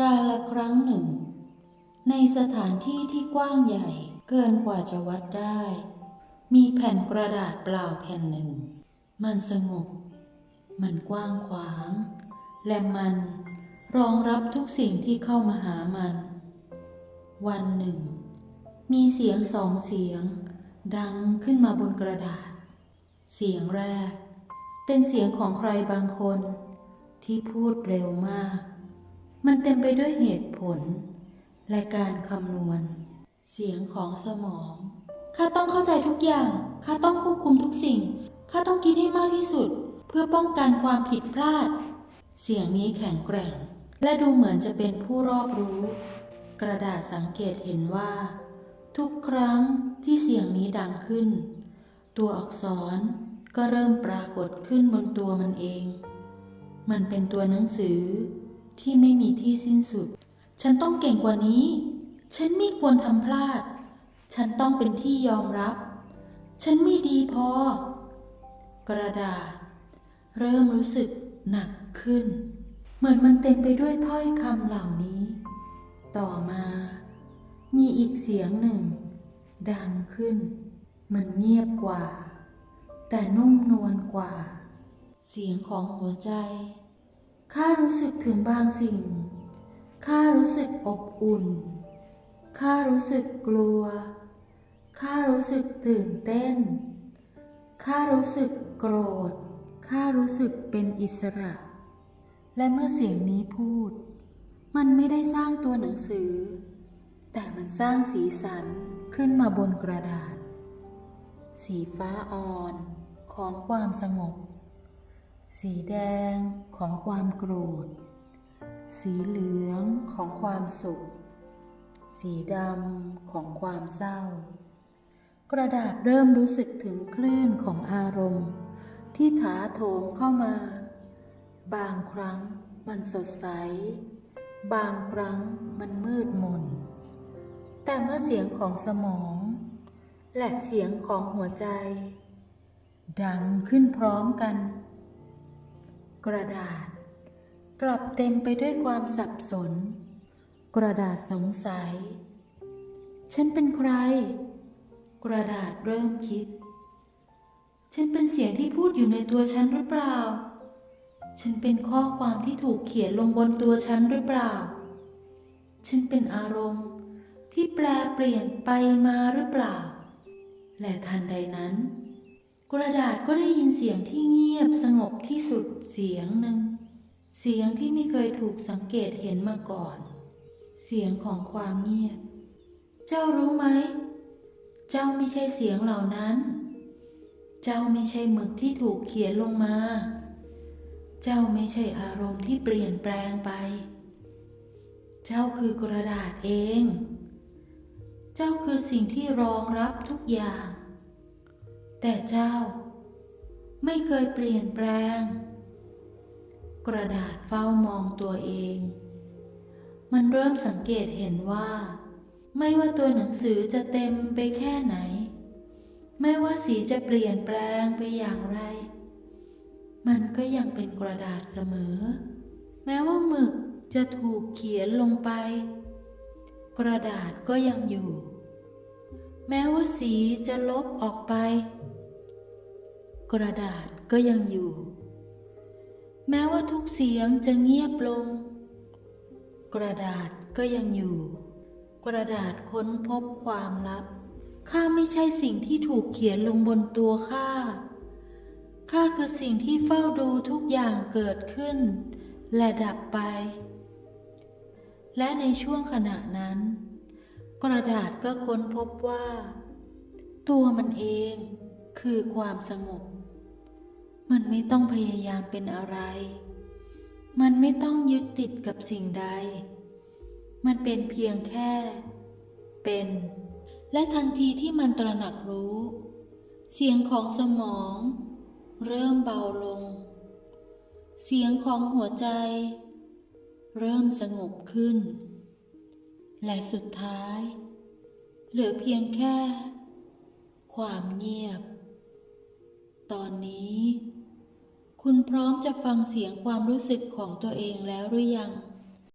กาละครั้งหนึ่ง ในสถานที่ที่กว้างใหญ่เกินกว่าจะวัดได้ มีแผ่นกระดาษเปล่าแผ่นหนึ่ง มันสงบ มันกว้างขวาง และมันรองรับทุกสิ่งที่เข้ามาหามัน วันหนึ่ง มีเสียงสองเสียง ดังขึ้นมาบนกระดาษ เสียงแรก เป็นเสียงของใครบางคนที่พูดเร็วมาก มันเต็มไปด้วยเหตุผล และการคำนวณ เสียงของสมอง ข้าต้องเข้าใจทุกอย่าง ข้าต้องควบคุมทุกสิ่ง ข้าต้องคิดให้มากที่สุด เพื่อป้องกันความผิดพลาด เสียงนี้แข็งแกร่ง และดูเหมือนจะเป็นผู้รอบรู้ กระดาษสังเกตเห็นว่า ทุกครั้งที่เสียงนี้ดังขึ้น ตัวอักษรก็เริ่มปรากฏขึ้นบนตัวมันเอง มันเป็นตัวหนังสือ ที่ไม่มีที่สิ้นสุด ฉันต้องเก่งกว่านี้ ฉันไม่ควรทำพลาด ฉันต้องเป็นที่ยอมรับ ฉันไม่ดีพอ กระดาษ เริ่มรู้สึกหนักขึ้น เหมือนมันเต็มไปด้วยถ้อยคำเหล่านี้ ต่อมา มีอีกเสียงหนึ่ง ดังขึ้น มันเงียบกว่า แต่นุ่มนวลกว่า เสียงของหัวใจ ข้ารู้สึกถึงบางสิ่ง ข้ารู้สึกอบอุ่น ข้ารู้สึกกลัว ข้ารู้สึกตื่นเต้น ข้ารู้สึกโกรธ ข้ารู้สึกเป็นอิสระ และเมื่อเสียงนี้พูด มันไม่ได้สร้างตัวหนังสือ แต่มันสร้างสีสันขึ้นมาบนกระดาษ สีฟ้าอ่อนของความสงบ สีแดงของความโกรธ สีเหลืองของความสุข สีดำของความเศร้า กระดาษเริ่มรู้สึกถึงคลื่นของอารมณ์ ที่ถาโถมเข้ามา บางครั้งมันสดใส บางครั้งมันมืดมน แต่เมื่อเสียงของสมอง และเสียงของหัวใจ ดังขึ้นพร้อมกัน กระดาษ กลับเต็มไปด้วยความสับสน กระดาษสงสัย ฉันเป็นใคร กระดาษเริ่มคิด ฉันเป็นเสียงที่พูดอยู่ในตัวฉันหรือเปล่า ฉันเป็นข้อความที่ถูกเขียนลงบนตัวฉันหรือเปล่า ฉันเป็นอารมณ์ที่แปลเปลี่ยนไปมาหรือเปล่า และทันใดนั้น กระดาษก็ได้ยินเสียงที่เงียบสงบที่สุดเสียงหนึ่ง เสียงที่ไม่เคยถูกสังเกตเห็นมาก่อน เสียงของความเงียบ เจ้ารู้ไหม เจ้าไม่ใช่เสียงเหล่านั้น เจ้าไม่ใช่หมึกที่ถูกเขียนลงมา เจ้าไม่ใช่อารมณ์ที่เปลี่ยนแปลงไป เจ้าคือกระดาษเอง เจ้าคือสิ่งที่รองรับทุกอย่าง แต่เจ้า ไม่เคยเปลี่ยนแปลง กระดาษเฝ้ามองตัวเอง มันเริ่มสังเกตเห็นว่า ไม่ว่าตัวหนังสือจะเต็มไปแค่ไหน ไม่ว่าสีจะเปลี่ยนแปลงไปอย่างไร มันก็ยังเป็นกระดาษเสมอ แม้ว่าหมึกจะถูกเขียนลงไป กระดาษก็ยังอยู่ แม้ว่าสีจะลบออกไป กระดาษก็ยังอยู่ แม้ว่าทุกเสียงจะเงียบลง กระดาษก็ยังอยู่ กระดาษค้นพบความลับ ข้าไม่ใช่สิ่งที่ถูกเขียนลงบนตัวข้า ข้าคือสิ่งที่เฝ้าดูทุกอย่างเกิดขึ้น และดับไป และในช่วงขณะนั้น กระดาษก็ค้นพบว่า ตัวมันเองคือความสงบ มันไม่ต้องพยายามเป็นอะไร มันไม่ต้องยึดติดกับสิ่งใด มันเป็นเพียงแค่ เป็น และทันทีที่มันตระหนักรู้ เสียงของสมอง เริ่มเบาลง เสียงของหัวใจ เริ่มสงบขึ้น และสุดท้าย เหลือเพียงแค่ ความเงียบ ตอนนี้ คุณพร้อมจะฟังเสียงความรู้สึกของตัวเองแล้วหรือยัง